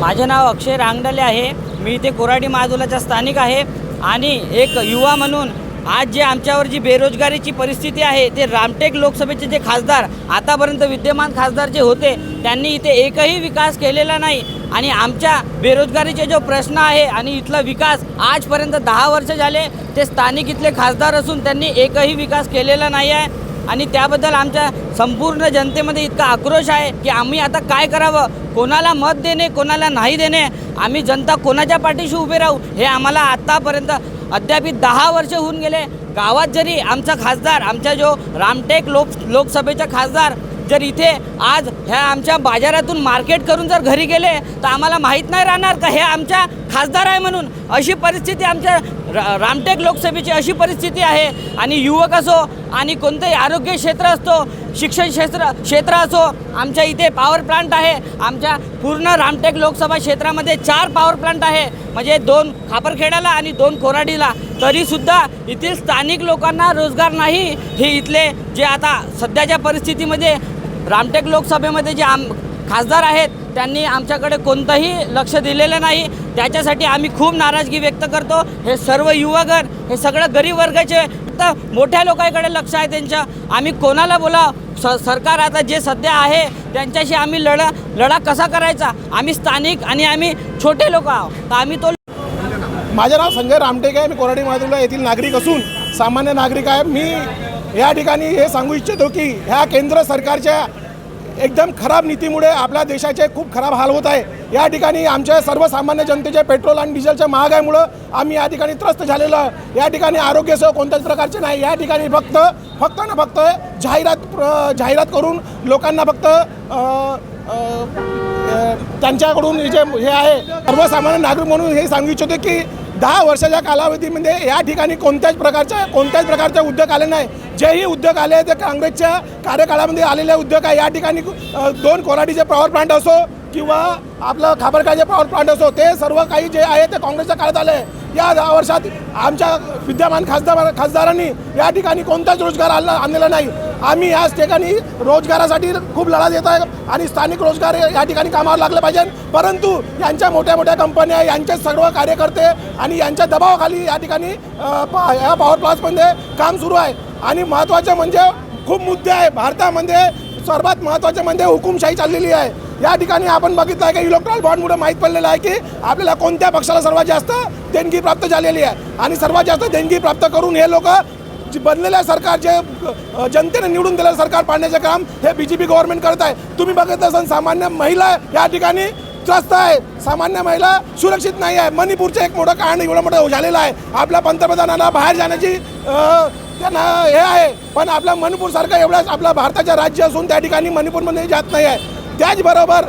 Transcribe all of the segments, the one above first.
माझे नाव अक्षय रांगडले आहे. मी इथे कोराडी महादुलाचा स्थानिक आहे. आणि एक युवा म्हणून आज जे आमच्यावर जी बेरोजगारीची परिस्थिती आहे ते रामटेक लोकसभेचे जे खासदार आतापर्यंत विद्यमान खासदार जे होते त्यांनी इथे एकही विकास केलेला नाही. आणि आमच्या बेरोजगारीचे जो प्रश्न आहे आणि इथला विकास आजपर्यंत दहा वर्ष झाले ते स्थानिक इथले खासदार असून त्यांनी एकही विकास केलेला नाही आहे. आणि त्याबद्दल आमच्या संपूर्ण जनतेमध्ये इतका आक्रोश आहे की आम्ही आता काय करावं? कोणाला मत देणे कोणाला नाही देणे? आम्ही जनता कोणाच्या पाठीशी उभे राहू? हे आम्हाला आत्तापर्यंत अद्याप दहा वर्ष होऊन गेले. गावात जरी आमचा खासदार आमचा जो रामटेक लोक लोकसभेचा खासदार जर इथे आज ह्या आमच्या बाजारातून मार्केट करून जर घरी गेले तर आम्हाला माहीत नाही राहणार का हे आमच्या खासदार आहे म्हणून? अशी परिस्थिती आमच्या रा रामटेक लोकसभेची अशी परिस्थिती आहे आणि युवक असो आणि कोणतंही आरोग्य क्षेत्र असतो शिक्षण क्षेत्र क्षेत्र असो आमच्या इथे पॉवर प्लांट आहे. आमच्या पूर्ण रामटेक लोकसभा क्षेत्रामध्ये चार पॉवर प्लांट आहे. म्हणजे दोन खापरखेड्याला आणि दोन कोराडीला. तरीसुद्धा येथील स्थानिक लोकांना रोजगार नाही. हे इथले जे आता सध्याच्या परिस्थितीमध्ये रामटेक लोकसभेमध्ये जे आम खासदार आहेत त्यांनी आमच्याकडे कोणतंही लक्ष दिलेलं नाही. त्याच्यासाठी आम्ही खूप नाराजगी व्यक्त करतो. हे सर्व युवागण हे सगळं गरीब वर्गाचे फक्त मोठ्या लोकांकडे लक्ष आहे त्यांच्या. आम्ही कोणाला बोला स सरकार आता जे सध्या आहे त्यांच्याशी आम्ही लढा लढा कसा करायचा? आम्ही स्थानिक आणि आम्ही छोटे लोक आहोत. तर आम्ही तो माझे नाव संजय रामटेक आहे. मी कोराडी माधुला येथील नागरिक असून सामान्य नागरिक आहे. मी या ठिकाणी हे सांगू इच्छितो की ह्या केंद्र सरकारच्या एकदम खराब नीतीमुळे आपल्या देशाचे खूप खराब हाल होत आहे. या ठिकाणी आमच्या सर्वसामान्य जनतेचे पेट्रोल आणि डिझेलच्या महागाईमुळं आम्ही या ठिकाणी त्रस्त झालेलो आहे या ठिकाणी आरोग्यसेवा कोणत्याच प्रकारचे नाही. या ठिकाणी फक्त फक्त ना फक्त जाहिरात जाहिरात करून लोकांना फक्त त्यांच्याकडून जे हे आहे सर्वसामान्य नागरिक म्हणून हे सांगू इच्छितो की दहा वर्षाच्या कालावधीमध्ये या ठिकाणी कोणत्याच प्रकारच्या कोणत्याच प्रकारचे उद्योग आले नाही. जेही उद्योग आले ते काँग्रेसच्या कार्यकाळामध्ये आलेले उद्योग आहे. या ठिकाणी दोन कोराडीचे पॉवर प्लांट असो किंवा आपलं खाबरकाचे पॉवर प्लांट असो ते सर्व काही जे आहे ते काँग्रेसच्या काळात आले आहे. या दहा वर्षात आमच्या विद्यमान खासदार खासदारांनी या ठिकाणी कोणताच रोजगार आणला आणलेला नाही. आम्ही याच ठिकाणी रोजगारासाठी खूप लढा देत आहे आणि स्थानिक रोजगार या ठिकाणी कामावर लागले पाहिजे. परंतु यांच्या मोठ्या मोठ्या कंपन्या यांचे सर्व कार्यकर्ते आणि यांच्या दबावाखाली या ठिकाणी या पॉवर प्लांट्समध्ये काम सुरू आहे. आणि महत्त्वाचं म्हणजे खूप मुद्दे आहे. भारतामध्ये सर्वात महत्त्वाचे म्हणजे हुकुमशाही चाललेली आहे. या ठिकाणी आपण बघितलं आहे की इलेक्ट्रॉल बॉन्डमुळे माहीत पडलेलं आहे की आपल्याला कोणत्या पक्षाला सर्वात जास्त देणगी प्राप्त झालेली आहे. आणि सर्वात जास्त देणगी प्राप्त करून हे लोक बनलेल्या सरकार जे जनतेने निवडून दिलेलं सरकार पाडण्याचे काम हे बी जे पी गव्हर्नमेंट करत आहे. तुम्ही बघत असाल सामान्य महिला या ठिकाणी त्रस्त आहे. सामान्य महिला सुरक्षित नाही आहे. मणिपूरचं एक मोठं कारण एवढं मोठं झालेलं आहे. आपल्या पंतप्रधानाला बाहेर जाण्याची त्यांना हे आहे. पण आपला मणिपूरसारखं एवढाच आपला भारताचं राज्य असून त्या ठिकाणी मणिपूरमध्ये जात नाही आहे. त्याचबरोबर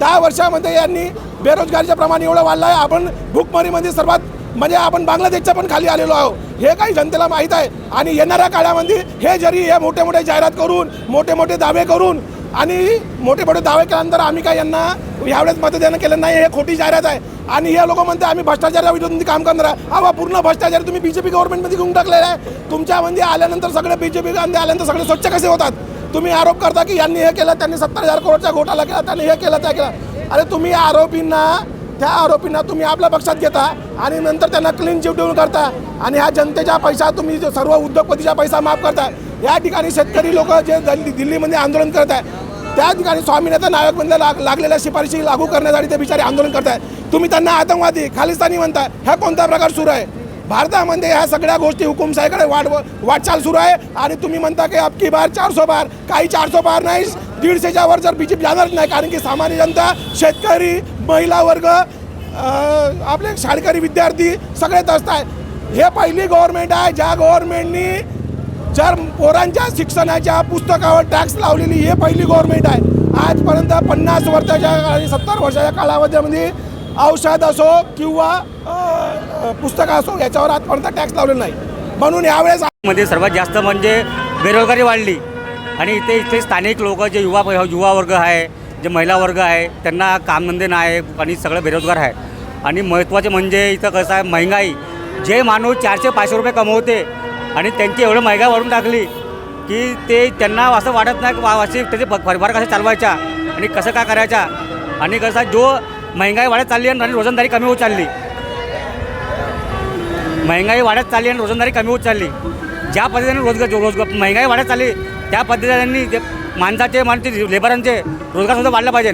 दहा वर्षामध्ये यांनी बेरोजगारीचं प्रमाण एवढं वाढलं आहे. आपण भूकमरीमध्ये सर्वात म्हणजे आपण बांगलादेशच्या पण खाली आलेलो आहोत. हे काही जनतेला माहीत आहे. आणि येणाऱ्या काळामध्ये हे जरी हे मोठे मोठे जाहिरात करून मोठे मोठे दावे करून आणि मोठे मोठे दावे केल्यानंतर आम्ही काय यांना यावेळेस मतदान केलं नाही हे खोटी जाहिरात आहे. आणि हे लोक म्हणते आम्ही भ्रष्टाचारा विरोधी काम करणार आहे. अवा पूर्ण भ्रष्टाचार तुम्ही बी जे पी गव्हर्नमेंटमध्ये घेऊन टाकलेला आहे. तुमच्यामध्ये आल्यानंतर सगळे बी जे बीजेपी आल्यानंतर सगळे स्वच्छ कसे होतात? तुम्ही आरोप करता की यांनी हे केलं त्यांनी सत्तर हजार करोडचा घोटाळा केला त्यांनी हे केलं त्या केलं. अरे तुम्ही आरोपींना त्या आरोपींना तुम्ही आपल्या पक्षात घेता आणि नंतर त्यांना क्लीन चिट देऊन करता आणि ह्या जनतेच्या पैसा तुम्ही सर्व उद्योगपतीचा पैसा माफ करता. या ठिकाणी शेतकरी लोक जे दिल्ली दिल्लीमध्ये आंदोलन करत आहे त्या ठिकाणी स्वामीनाथन म्हणजे लाग लागलेल्या शिफारशी लागू करण्यासाठी ते बिचारे आंदोलन करत आहेत. तुम्ही त्यांना आतंकवादी खालिस्तानी म्हणता. ह्या कोणता प्रकार सुरू आहे? भारतामध्ये ह्या सगळ्या गोष्टी हुकुमशाहीकडे वाट वाटचाल सुरू आहे आणि तुम्ही म्हणता की अबकी बार चारसो बार काही चारसो बार नाही दीडशेच्या वर जर बीजेपी जाणार नाही कारण की सामान्य जनता शेतकरी महिला वर्ग आपले शाळकरी विद्यार्थी सगळे त्रस्त आहे हे पहिली गव्हर्नमेंट आहे ज्या गव्हर्नमेंटनी जर पोरांच्या शिक्षणाच्या पुस्तकावर टॅक्स लावलेली हे पहिली गव्हर्नमेंट आहे. आजपर्यंत पन्नास वर्षाच्या आणि सत्तर वर्षाच्या कालावधीमध्ये औषध असो किंवा पुस्तकं असो याच्यावर आजपर्यंत टॅक्स लावलेला नाही. म्हणून यावेळेस मध्ये सर्वात जास्त म्हणजे बेरोजगारी वाढली. आणि इथे इथे स्थानिक लोक जे युवा युवा वर्ग आहे जे महिला वर्ग आहे त्यांना कामधंदे नाही आणि सगळं बेरोजगार आहे. आणि महत्त्वाचे म्हणजे इथं कसं आहे महंगाई. जे माणूस चारशे पाचशे रुपये कमवते आणि त्यांची एवढं महंगाई वाढून टाकली की ते त्यांना असं वाटत नाही की वा त्याचे परिवार कसा चालवायचा आणि कसं काय करायचा आणि कसा जो महंगाई वाढत चालली आहे आणि रोजंदारी कमी होत चालली. महंगाई वाढत चालली आणि रोजंदारी कमी होत चालली. ज्या पद्धतीने रोजगार रोजगार महंगाई वाढत चालली त्या पद्धतीने ते माणसाचे माणसे लेबरांचे रोजगारसुद्धा वाढला पाहिजे.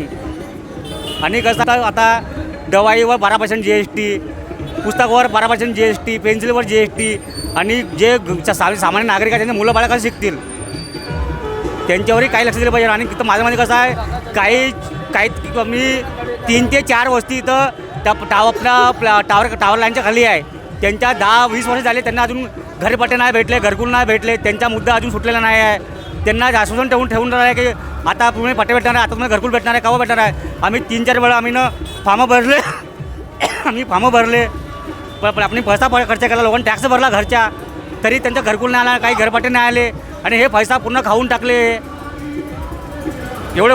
आणि कसं आता आता दवाईवर बारा पर्सेंट जी एस टी पुस्तकावर बारा पर्सेंट जी एस टी पेन्सिलवर जी एस टी आणि जे सा- सामान्य नागरिक आहेत त्यांचे मुलं बाळा कसं शिकतील? त्यांच्यावरही काही लक्ष दिलं पाहिजे. आणि तिथं माझं म्हणजे कसं आहे काही काही कमी तीन ते चार वस्ती इथं त्या टावर आपल्या टावर टावर लाईनच्या खाली आहे. त्यांच्या दहा वीस वर्ष झाले त्यांना अजून घरपट्टे नाही भेटले घरकुल नाही भेटले त्यांचा मुद्दा अजून सुटलेला नाही आहे. त्यांना आश्वासन ठेवून ठेवून राहिलं आहे की आता तुम्ही पट्टे भेटणार आहे आता तुम्ही घरकुल भेटणार आहे कवा भेटणार आहे? आम्ही तीन चार वेळा आम्ही ना फार्मं भरले. आम्ही फार्मं भरले. पण आपण पैसा खर्च केला लोकांनी टॅक्स भरला घरच्या. तरी त्यांचं घरकुल नाही आला काही घरपट्टे नाही आले. आणि हे पैसा पूर्ण खाऊन टाकले. एवढं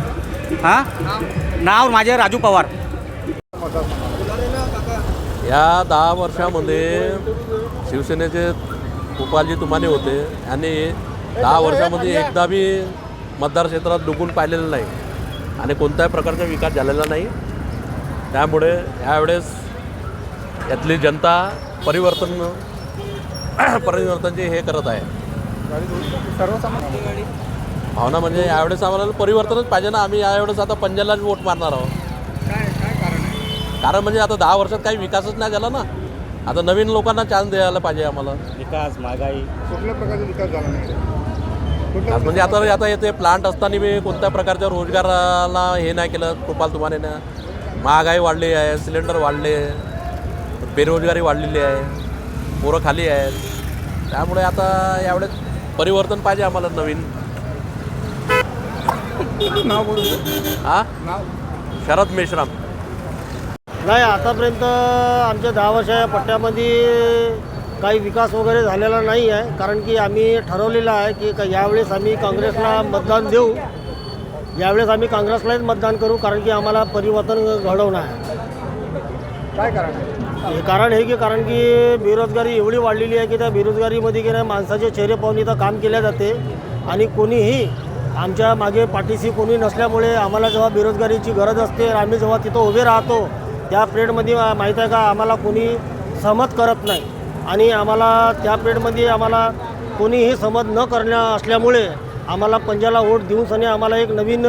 हां? नाव माझे राजू पवार. या दहा वर्षामध्ये शिवसेनेचे गोपालजी तुमाने होते आणि दहा वर्षामध्ये एकदा बी मतदार क्षेत्रात डुकून पाहिलेलं नाही आणि कोणत्याही प्रकारचा विकास झालेला नाही. त्यामुळे यावेळेस यातली जनता परिवर्तन परिवर्तनचे हे करत आहे. भावना म्हणजे यावेळेस आम्हाला परिवर्तनच पाहिजे ना. आम्ही यावेळेस आता पंजालाच वोट मारणार आहोत. कारण म्हणजे आता दहा वर्षात काही विकासच नाही झाला ना. आता नवीन लोकांना चान्स द्यायला पाहिजे आम्हाला. विकास महागाई. कुठल्या प्रकारचा विकास झाला नाही? आज म्हणजे आता आता येते प्लांट असताना बी कोणत्या प्रकारच्या रोजगाराला हे नाही केलं गोपाल तुमाने महागाई वाढली आहे सिलेंडर वाढले बेरोजगारी वाढलेली आहे पोरं खाली आहेत. त्यामुळे आता यावेळेस परिवर्तन पाहिजे आम्हाला नवीन. नाव बोलू हा? नाव. शरद मेश्राम. नाही आतापर्यंत आमच्या दहा वर्षा पट्ट्यामध्ये काही विकास वगैरे झालेला नाही आहे. कारण की आम्ही ठरवलेलं आहे की का यावेळेस आम्ही काँग्रेसला मतदान देऊ. यावेळेस आम्ही काँग्रेसलाच मतदान करू कारण की आम्हाला परिवर्तन घडवणं आहे. काय कारण हे कारण हे की कारण की बेरोजगारी एवढी वाढलेली आहे की त्या बेरोजगारीमध्ये की नाही माणसाचे चेहरे पाहून इथं काम केले जाते. आणि कोणीही आमच्या मागे पाठीशी कोणी नसल्यामुळे आम्हाला जेव्हा बेरोजगारीची गरज असते आम्ही जेव्हा तिथं उभे राहतो त्या पिरियडमध्ये मा- माहीत आहे का आम्हाला कोणी सहमत करत नाही. आणि आम्हाला त्या पिरियडमध्ये आम्हाला कोणीही समज न करण्या असल्यामुळे आम्हाला पंजाला वोट देऊन आणि आम्हाला एक नवीन